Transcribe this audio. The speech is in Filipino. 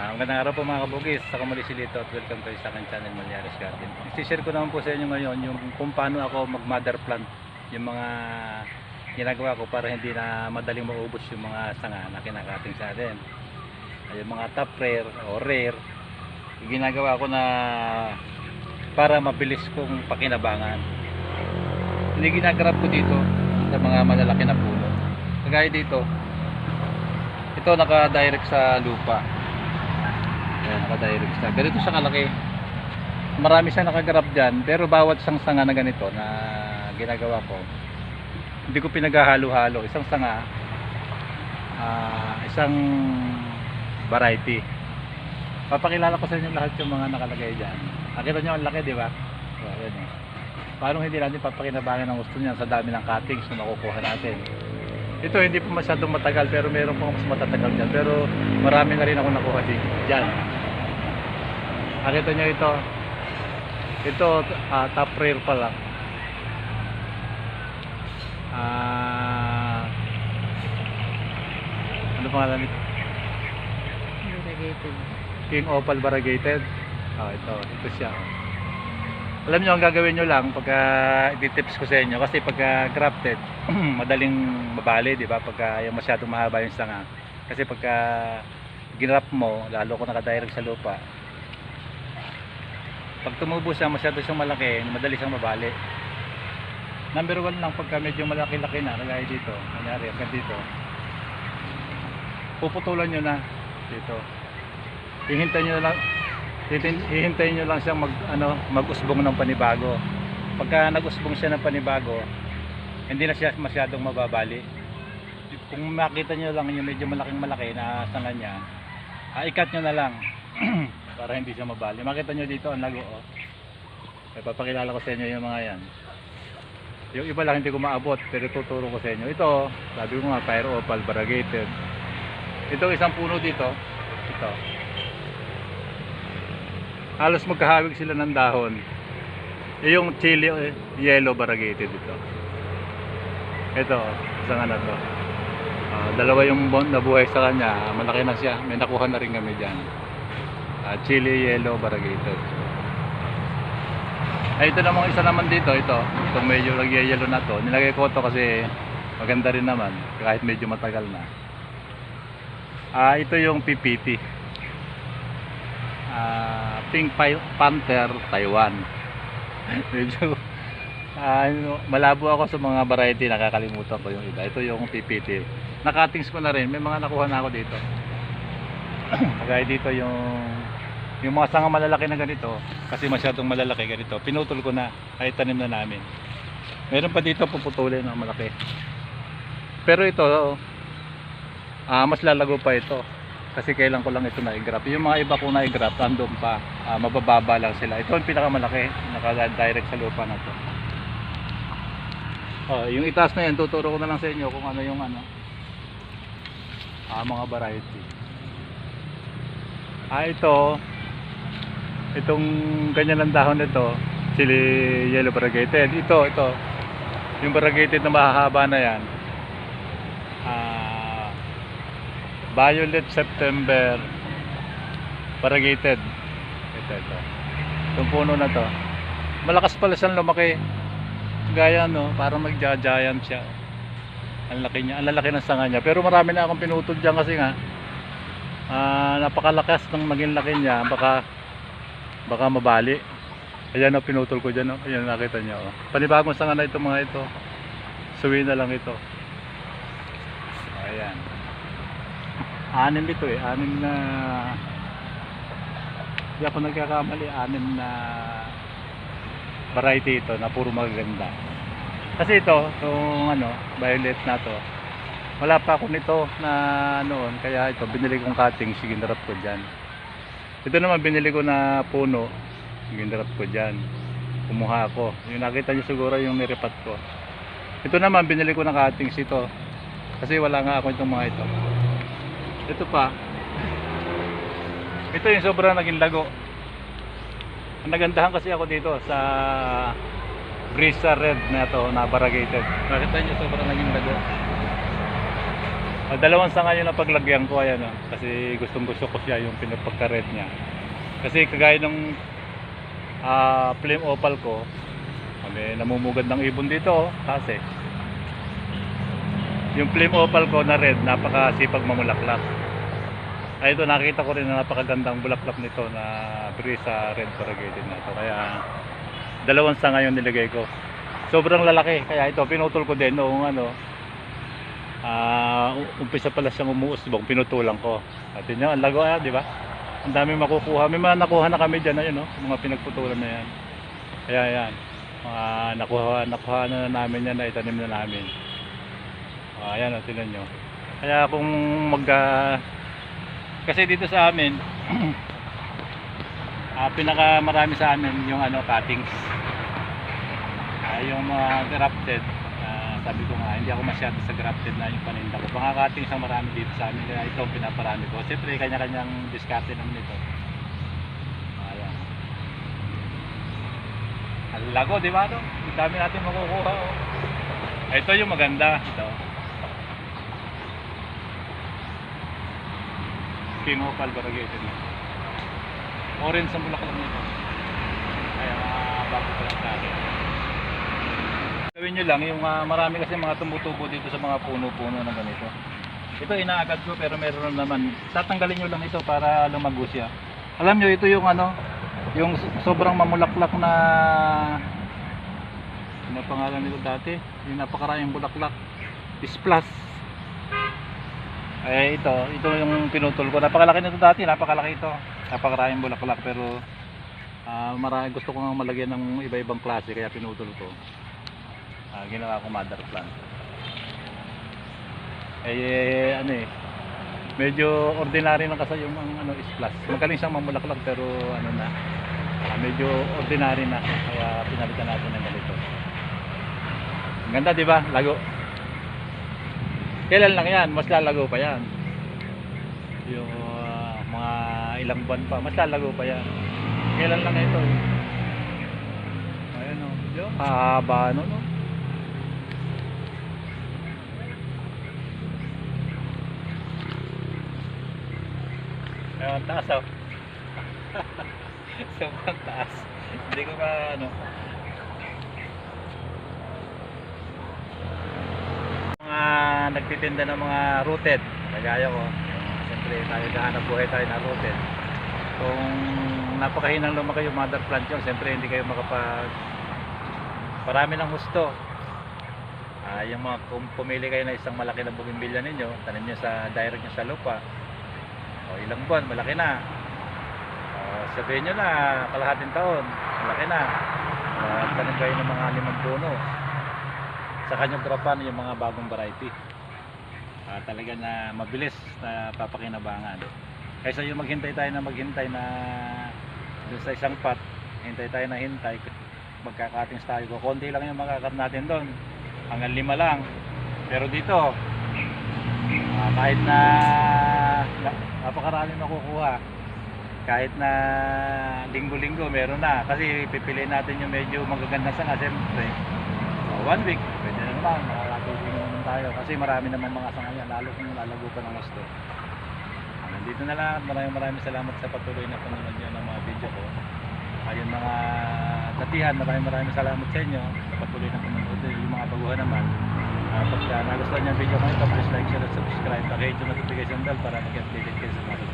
Ah, magandang araw po mga kabugis. Ako muli si Lito at welcome kayo sa aking channel Malyares Garden. I-share ko naman po sa inyo ngayon yung kung paano ako mag-mother plant. Yung mga ginagawa ko para hindi na madaling maubos yung mga sanga na kinakating sa atin. Yung mga top rare o rare, yung ginagawa ko na para mabilis kong pakinabangan. Hindi ginagrab ko dito sa mga malalaki na puno. Kagaya dito, ito naka-direct sa lupa. Ayan, naka-direct siya. Ganito siya kalaki. Marami siya nakagrab dyan, pero bawat isang sanga na ganito na ginagawa ko, hindi ko pinaghahalo-halo. Isang sanga, ah, isang variety. Papakilala ko sa inyo lahat yung mga nakalagay dyan. Nakita nyo ang laki, di ba? So, ayan eh. Paano hindi natin papakinabangan ang gusto niyan sa dami ng cuttings na makukuha natin. Ito hindi po masyadong matagal pero meron po mas matatagal dyan. Pero marami na rin ako nakuha dyan. Nakita nyo ito. Ito ah, top rare pa lang. Ah, ano pangalan nito? Irrigated. King Opal Variegated. Ah, ito, ito siya. Alam niyo ang gagawin niyo lang pagka i-tips ko sa inyo kasi pagka grafted, madaling mabali, di ba? Pagka yung masyadong mahaba yung sanga. Kasi pagka ginrap mo, lalo ko nakadirect sa lupa. Pag tumubo siya, masyado siyang malaki, madali siyang mabali. Number one lang pagka medyo malaki-laki na, kagaya dito, kanyari, hanggang dito. Puputulan nyo na dito hihintayin nyo lang hihin- hihintayin nyo lang siyang mag, ano, mag-usbong ng panibago pagka nag-usbong siya ng panibago hindi na siya masyadong mababali kung makita nyo lang yung medyo malaking malaki na sanga niya ah, ikat nyo na lang para hindi siya mabali. Makita nyo dito ang lago oh. May papakilala ko sa inyo yung mga yan. Yung iba lang hindi ko maabot pero tuturo ko sa inyo. Ito sabi ko nga fire opal variegated. Ito isang puno dito. Ito. Halos magkahawig sila ng dahon. Yung chili eh, yellow variegated ito. Ito isang ano to. Ah, dalawa yung bon- nabuhay sa kanya. Malaki na siya. May nakuha na rin kami dyan Ah, chili yellow variegated ay ito namang isa naman dito ito. Itong medyo nagyayelo na to. Nilagay ko to kasi maganda rin naman kahit medyo matagal na. Ah ito yung PPT ah Pink Pi- Panther Taiwan. Medyo ah, ano, malabo ako sa mga variety nakakalimutan ko yung iba. Ito yung PPT nakatings ko na rin. May mga nakuha na ako dito. Kagaya dito yung yung mga sanga malalaki na ganito kasi masyadong malalaki ganito pinutol ko na kahit tanim na namin. Meron pa dito puputulin ng malaki. Pero ito ah mas lalago pa ito kasi kailan ko lang ito na-graph yung mga iba ko na-graph andun pa ah, mabababa lang sila. Ito ang pinakamalaki naka-direct sa lupa na to oh, yung itaas na yan tuturo ko na lang sa inyo kung ano yung ano ah, mga variety. Ah ito itong ganyan lang dahon nito chili yellow variegated. Ito ito. Yung variegated na mahahaba na yan ah violet september variegated. Ito ito. Itong puno na to. Malakas pala siyang lumaki. Gaya no parang nagja-giant siya. Ang laki niya ang lalaki ng sanga niya. Pero marami na akong pinutol dyan kasi nga ah napakalakas ng maging laki niya. Baka baka mabali. Ayan o pinutol ko dyan o ayan nakita niyo o panibagong sanga na ito mga ito. Suwi na lang ito. Ayan. Anim ito eh. Anim na hindi ako nagkakamali. Anim na variety ito na puro magaganda. Kasi ito itong ano violet na to wala pa ako nito na noon. Kaya ito binili kong cutting siginarap ko dyan ito naman binili ko na puno. Siginarap ko dyan. Kumuha ako. Yung nakita nyo siguro yung nirepat ko. Ito naman binili ko na cuttings ito kasi wala nga ako itong mga ito. Ito pa. Ito yung sobrang naging lago. Nagandahan kasi ako dito sa Brisa Red na to na variegated nakita nyo sobrang naging lago Ah, dalawang sanga yun ang paglagyan ko, ayan oh. Kasi gustong gusto ko siya yung pinagpagka-red niya. Kasi kagaya ng ah, flame opal ko, kami namumugad ng ibon dito, oh, kasi yung flame opal ko na red, napakasipag mamulaklak. Ay ito, nakita ko rin na napakagandang bulaklak nito na Brisa Red Variegated na ito. Kaya dalawang sanga yung nilagay ko. Sobrang lalaki, kaya ito pinutol ko din noong ano, ah umpisa pala siyang umuusbong, pinutulan ko. At yun yun, ang lago ah, di ba? Ang dami makukuha. May mga nakuha na kami dyan, ayun, no? mga pinagputulan na yan. Kaya yan, mga nakuha, nakuha na namin yan, na itanim na namin. Ah, ayan, oh, tingnan nyo. Kaya kung mag... ah, kasi dito sa amin, ah, pinaka marami sa amin yung ano, cuttings. Ah, yung mga grafted, ah, sabi ko nga, hindi ako masyado sa grafted na yung paninda ko. Cuttings ang marami dito sa amin, kaya ito pinaparami ko. Siyempre, kanya-kanyang diskarte naman ito. Ayan. Ang lago, di ba? No? Ang dami natin makukuha. Oh. Ito yung maganda. Ito. King Opal Variegated na. Orange ang bulaklak nito. Kaya ah, bago pa lang sa akin. Gawin nyo lang, yung ah, marami kasi mga tumutubo dito sa mga puno-puno na ganito. Ito inaagad ko pero meron naman. Tatanggalin nyo lang ito para lumago siya. Alam nyo, ito yung ano, yung so- sobrang mamulaklak na ano pangalan nito dati? Yung napakaraming bulaklak. Splash. Eh ito, ito yung pinutol ko. Napakalaki nito dati, napakalaki ito. Napakaraming bulaklak pero ah marami gusto ko nga malagyan ng iba-ibang klase kaya pinutol ko. Ah, ginawa ko mother plant. Eh, eh, ano eh medyo ordinary lang kasi yung ang ano splash. Magaling siyang mamulaklak pero ano na ah, medyo ordinary na kaya pinalitan natin ng ganito. Ang ganda 'di ba? Lago. Kailan lang yan? Mas lalago pa yan. Yung ah, mga ilang buwan pa, mas lalago pa yan. Kailan lang ito? eh. Ayan o. Oh. Haba no, no? Ayun, taas oh. Sobrang taas. Hindi ko ka ano. Mga nagtitinda ng mga rooted. Kagaya ko. Siyempre tayo gahanap buhay tayo na rooted. Kung napakahinang lumaki yung mother plant yun, siyempre hindi kayo makapag parami ng gusto. Ah, yung mga kung pumili kayo na isang malaki na bugimbilya ninyo, tanim nyo sa direct nyo sa lupa. O ilang buwan, malaki na. Uh, sabihin nyo na, kalahating taon, malaki na. Uh, tanim kayo ng mga limang puno. Sa kanyang grapan yung mga bagong variety. Ah, talaga na mabilis na papakinabangan. Kaysa yung maghintay tayo na maghintay na doon sa isang pot, hintay tayo na hintay, magkakatings tayo. Konti lang yung makakat natin doon. Hanggang lima lang. Pero dito, ah, kahit na napakarami makukuha, kahit na linggo-linggo meron na. Kasi pipiliin natin yung medyo magagandang sanga. Siyempre, uh, one week, pwede na naman. Makakatulong naman tayo. Kasi marami naman mga sanga yan. Lalo kung lalago pa ng gusto. Nandito na lang. Maraming maraming salamat sa patuloy na panonood nyo ng mga video ko. Ayun mga datihan, maraming maraming salamat sa inyo sa patuloy na panonood. Yung mga baguhan naman, uh, pag uh, nagustuhan niyo ang video ko ito, please like, share, at subscribe. Pag-hit yung notification bell para mag-updated kayo sa mga